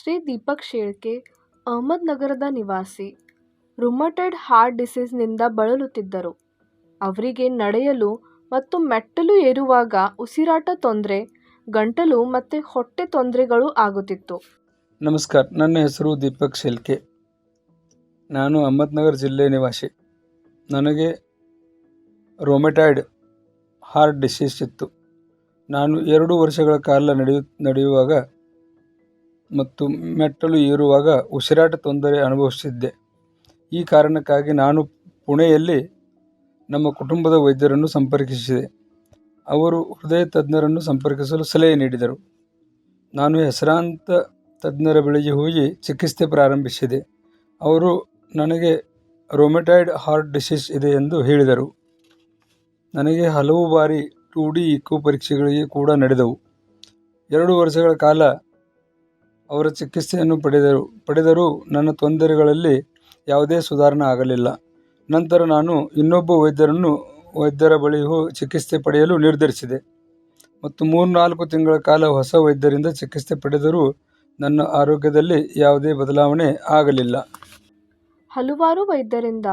ಶ್ರೀ ದೀಪಕ್ ಶೇಳ್ಕೆ ಅಹಮದ್ನಗರದ ನಿವಾಸಿ, rheumatoid heart ಡಿಸೀಸ್ನಿಂದ ಬಳಲುತ್ತಿದ್ದರು. ಅವರಿಗೆ ನಡೆಯಲು ಮತ್ತು ಮೆಟ್ಟಲು ಏರುವಾಗ ಉಸಿರಾಟ ತೊಂದರೆ, ಗಂಟಲು ಮತ್ತು ಹೊಟ್ಟೆ ತೊಂದರೆಗಳು ಆಗುತ್ತಿತ್ತು. ನಮಸ್ಕಾರ, ನನ್ನ ಹೆಸರು ದೀಪಕ್ ಶೆಲ್ಕೆ ನಾನು ಅಹಮದ್ನಗರ್ ಜಿಲ್ಲೆ ನಿವಾಸಿ. ನನಗೆ ರೋಮೆಟಾಯ್ಡ್ ಹಾರ್ಟ್ ಡಿಸೀಸ್ ಇತ್ತು. ನಾನು ಎರಡು ವರ್ಷಗಳ ಕಾಲ ನಡೆಯು, ನಡೆಯುವಾಗ ಮತ್ತು ಮೆಟ್ಟಲು ಏರುವಾಗ ಉಸಿರಾಟ ತೊಂದರೆ ಅನುಭವಿಸಿದ್ದೆ. ಈ ಕಾರಣಕ್ಕಾಗಿ ನಾನು ಪುಣೆಯಲ್ಲಿ ನಮ್ಮ ಕುಟುಂಬದ ವೈದ್ಯರನ್ನು ಸಂಪರ್ಕಿಸಿದೆ. ಅವರು ಹೃದಯ ತಜ್ಞರನ್ನು ಸಂಪರ್ಕಿಸಲು ಸಲಹೆ ನೀಡಿದರು. ನಾನು ಹೆಸರಾಂತ ತಜ್ಞರ ಬಳಿಗೆ ಹೋಗಿ ಚಿಕಿತ್ಸೆ ಪ್ರಾರಂಭಿಸಿದೆ. ಅವರು ನನಗೆ ರೊಮೆಟೈಡ್ ಹಾರ್ಟ್ ಡಿಸೀಸ್ ಇದೆ ಎಂದು ಹೇಳಿದರು. ನನಗೆ ಹಲವು ಬಾರಿ ಟು ಡಿ ಇಕೋ ಪರೀಕ್ಷೆಗಳಿಗೆ ಕೂಡ ನಡೆದವು. ಎರಡು ವರ್ಷಗಳ ಕಾಲ ಅವರ ಚಿಕಿತ್ಸೆಯನ್ನು ಪಡೆದರು. ಪಡೆದರೂ ನನ್ನ ತೊಂದರೆಗಳಲ್ಲಿ ಯಾವುದೇ ಸುಧಾರಣೆ ಆಗಲಿಲ್ಲ. ನಂತರ ನಾನು ಇನ್ನೊಬ್ಬ ವೈದ್ಯರನ್ನು, ವೈದ್ಯರ ಬಳಿ ಚಿಕಿತ್ಸೆ ಪಡೆಯಲು ನಿರ್ಧರಿಸಿದೆ. ಮತ್ತು ಮೂರು ನಾಲ್ಕು ತಿಂಗಳ ಕಾಲ ಹೊಸ ವೈದ್ಯರಿಂದ ಚಿಕಿತ್ಸೆ ಪಡೆದರೂ ನನ್ನ ಆರೋಗ್ಯದಲ್ಲಿ ಯಾವುದೇ ಬದಲಾವಣೆ ಆಗಲಿಲ್ಲ. ಹಲವಾರು ವೈದ್ಯರಿಂದ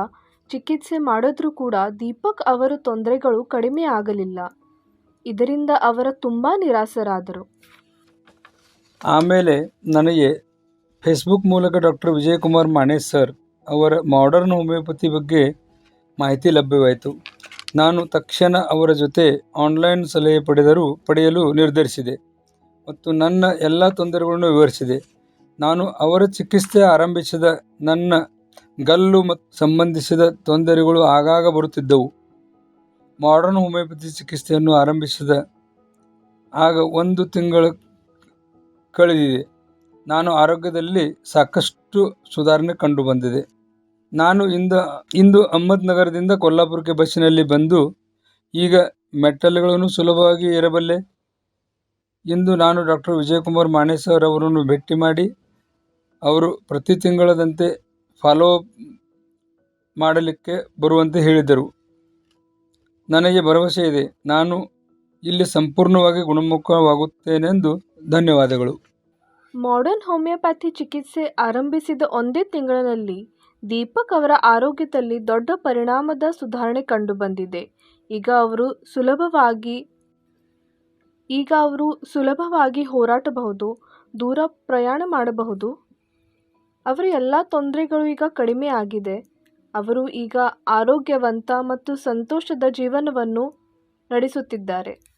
ಚಿಕಿತ್ಸೆ ಮಾಡಿದ್ರೂ ಕೂಡ ದೀಪಕ್ ಅವರ ತೊಂದರೆಗಳು ಕಡಿಮೆ ಆಗಲಿಲ್ಲ. ಇದರಿಂದ ಅವರ ತುಂಬ ನಿರಾಸರಾದರು. ಆಮೇಲೆ ನನಗೆ ಫೇಸ್ಬುಕ್ ಮೂಲಕ ಡಾಕ್ಟರ್ ವಿಜಯಕುಮಾರ್ ಮಾಣೆ ಸರ್ ಅವರ ಮಾಡರ್ನ್ ಹೋಮಿಯೋಪತಿ ಬಗ್ಗೆ ಮಾಹಿತಿ ಲಭ್ಯವಾಯಿತು. ನಾನು ತಕ್ಷಣ ಅವರ ಜೊತೆ ಆನ್ಲೈನ್ ಸಲಹೆ ಪಡೆದರೂ ಪಡೆಯಲು ನಿರ್ಧರಿಸಿದೆ ಮತ್ತು ನನ್ನ ಎಲ್ಲ ತೊಂದರೆಗಳನ್ನು ವಿವರಿಸಿದೆ. ನಾನು ಅವರ ಚಿಕಿತ್ಸೆ ಆರಂಭಿಸಿದ ನನ್ನ ಗಲ್ಲು ಮತ್ತು ಸಂಬಂಧಿಸಿದ ತೊಂದರೆಗಳು ಆಗಾಗ ಬರುತ್ತಿದ್ದವು. ಮಾಡರ್ನ್ ಹೋಮಿಯೋಪತಿ ಚಿಕಿತ್ಸೆಯನ್ನು ಆರಂಭಿಸಿದ ಆಗ ಒಂದು ತಿಂಗಳು ಕಳೆದಿದೆ. ನಾನು ಆರೋಗ್ಯದಲ್ಲಿ ಸಾಕಷ್ಟು ಸುಧಾರಣೆ ಕಂಡು ಬಂದಿದೆ. ನಾನು ಇಂದ, ಇಂದು ಅಹಮದ್ನಗರದಿಂದ ಕೊಲ್ಲಾಪುರಕ್ಕೆ ಬಸ್ಸಿನಲ್ಲಿ ಬಂದು ಈಗ ಮೆಟ್ಟಲುಗಳನ್ನು ಸುಲಭವಾಗಿ ಏರಬಲ್ಲೆ ಇಂದು ನಾನು ಡಾಕ್ಟರ್ ವಿಜಯಕುಮಾರ್ ಮಾಣೆ ಸರ್ ಅವರನ್ನು ಭೇಟಿ ಮಾಡಿ, ಅವರು ಪ್ರತಿ ತಿಂಗಳದಂತೆ ಫಾಲೋ ಮಾಡಲಿಕ್ಕೆ ಬರುವಂತೆ ಹೇಳಿದರು. ನನಗೆ ಭರವಸೆ ಇದೆ. ನಾನು ಇಲ್ಲಿ ಸಂಪೂರ್ಣವಾಗಿ ಗುಣಮುಖವಾಗುತ್ತೇನೆಂದು ಧನ್ಯವಾದಗಳು. ಮಾಡರ್ನ್ ಹೋಮಿಯೋಪ್ಯಾಥಿ ಚಿಕಿತ್ಸೆ ಆರಂಭಿಸಿದ ಒಂದೇ ತಿಂಗಳಲ್ಲಿ ದೀಪಕ್ ಅವರ ಆರೋಗ್ಯದಲ್ಲಿ ದೊಡ್ಡ ಪರಿಣಾಮದ ಸುಧಾರಣೆ ಕಂಡುಬಂದಿದೆ. ಈಗ ಅವರು ಸುಲಭವಾಗಿ, ಈಗ ಅವರು ಸುಲಭವಾಗಿ ಹೋರಾಟಬಹುದು, ದೂರ ಪ್ರಯಾಣ ಮಾಡಬಹುದು. ಅವರ ಎಲ್ಲ ತೊಂದರೆಗಳು ಈಗ ಕಡಿಮೆ ಆಗಿದೆ. ಅವರು ಈಗ ಆರೋಗ್ಯವಂತ ಮತ್ತು ಸಂತೋಷದ ಜೀವನವನ್ನು ನಡೆಸುತ್ತಿದ್ದಾರೆ.